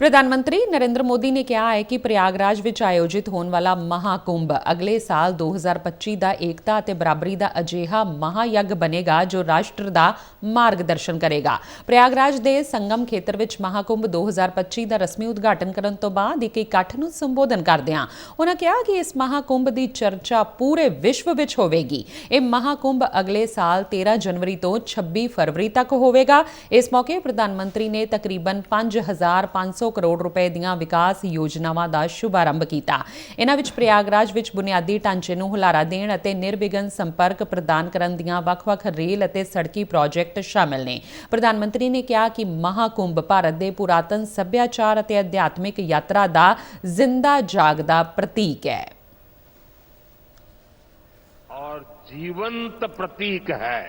ਪ੍ਰਧਾਨ ਮੰਤਰੀ ਨਰਿੰਦਰ ਮੋਦੀ ਨੇ ਕਿਹਾ ਹੈ ਕਿ ਪ੍ਰਯਾਗਰਾਜ ਵਿੱਚ ਆਯੋਜਿਤ ਹੋਣ ਵਾਲਾ ਮਹਾਕੁੰਭ ਅਗਲੇ ਸਾਲ 2025 ਦਾ ਏਕਤਾ ਅਤੇ ਬਰਾਬਰੀ ਦਾ ਅਜਿਹਾ ਮਹਾਯੱਗ ਬਣੇਗਾ ਜੋ ਰਾਸ਼ਟਰ ਦਾ ਮਾਰਗਦਰਸ਼ਨ ਕਰੇਗਾ ਪ੍ਰਯਾਗਰਾਜ ਦੇ ਸੰਗਮ ਖੇਤਰ ਵਿੱਚ ਮਹਾਕੁੰਭ 2025 ਦਾ ਰਸਮੀ ਉਦਘਾਟਨ ਕਰਨ ਤੋਂ ਬਾਅਦ ਇੱਕ ਇਕੱਠ ਨੂੰ ਸੰਬੋਧਨ ਕਰਦਿਆਂ ਉਹਨਾਂ ਕਿਹਾ ਕਿ ਇਸ ਮਹਾਕੁੰਭ ਦੀ ਚਰਚਾ ਪੂਰੇ ਵਿਸ਼ਵ ਵਿੱਚ ਹੋਵੇਗੀ ਇਹ ਮਹਾਕੁੰਭ ਅਗਲੇ ਸਾਲ 13 ਜਨਵਰੀ ਤੋਂ 26 ਫਰਵਰੀ ਤੱਕ ਹੋਵੇਗਾ ਇਸ ਮੌਕੇ ਪ੍ਰਧਾਨ ਮੰਤਰੀ ਨੇ ਤਕਰੀਬਨ 5500 ਕਰੋੜ ਰੁਪਏ ਦੀਆਂ ਵਿਕਾਸ ਯੋਜਨਾਵਾਂ ਦਾ ਸ਼ੁਭਾਰੰਭ ਕੀਤਾ ਇਹਨਾਂ ਵਿੱਚ ਪ੍ਰਯਾਗਰਾਜ ਵਿੱਚ ਬੁਨਿਆਦੀ ਢਾਂਚੇ ਨੂੰ ਹੁਲਾਰਾ ਦੇਣ ਅਤੇ ਨਿਰਵਿਘਨ ਸੰਪਰਕ ਪ੍ਰਦਾਨ ਕਰਨ ਦੀਆਂ ਵੱਖ-ਵੱਖ ਰੇਲ ਅਤੇ ਸੜਕੀ ਪ੍ਰੋਜੈਕਟ ਸ਼ਾਮਲ ਨੇ ਪ੍ਰਧਾਨ ਮੰਤਰੀ ਨੇ ਕਿਹਾ ਕਿ ਮਹਾਕੁੰਭ ਭਾਰਤ ਦੇ ਪੁਰਾਤਨ ਸੱਭਿਆਚਾਰ ਅਤੇ ਅਧਿਆਤਮਿਕ ਯਾਤਰਾ ਦਾ ਜ਼ਿੰਦਾ ਜਾਗਦਾ ਪ੍ਰਤੀਕ ਹੈ और जीवंत प्रतीक है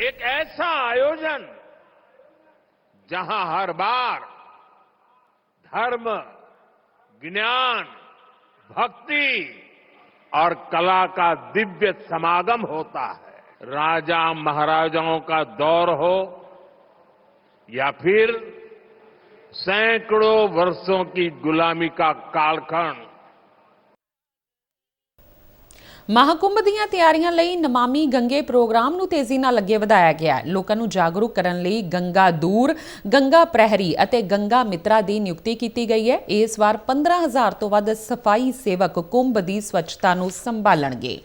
एक ऐसा आयोजन जहां हर बार धर्म, ज्ञान, भक्ति और कला का दिव्य समागम होता है। राजा महाराजाओं का दौर हो या फिर सैकड़ों वर्षों की गुलामी का कालखंड ਮਹਾਕੁੰਭ ਦੀਆਂ ਤਿਆਰੀਆਂ ਲਈ ਨਮਾਮੀ ਗੰਗੇ ਪ੍ਰੋਗਰਾਮ ਨੂੰ ਤੇਜ਼ੀ ਨਾਲ ਅੱਗੇ ਵਧਾਇਆ ਗਿਆ ਹੈ। ਲੋਕਾਂ ਨੂੰ ਜਾਗਰੂਕ ਕਰਨ ਲਈ ਗੰਗਾ ਦੂਰ, ਗੰਗਾ ਪ੍ਰਹਿਰੀ ਅਤੇ ਗੰਗਾ ਮਿੱਤਰਾ ਦੀ ਨਿਯੁਕਤੀ ਕੀਤੀ ਗਈ ਹੈ। ਇਸ ਵਾਰ 15000 ਤੋਂ ਵੱਧ ਸਫ਼ਾਈ ਸੇਵਕ ਕੁੰਭ ਦੀ ਸਵੱਛਤਾ ਨੂੰ ਸੰਭਾਲਣਗੇ।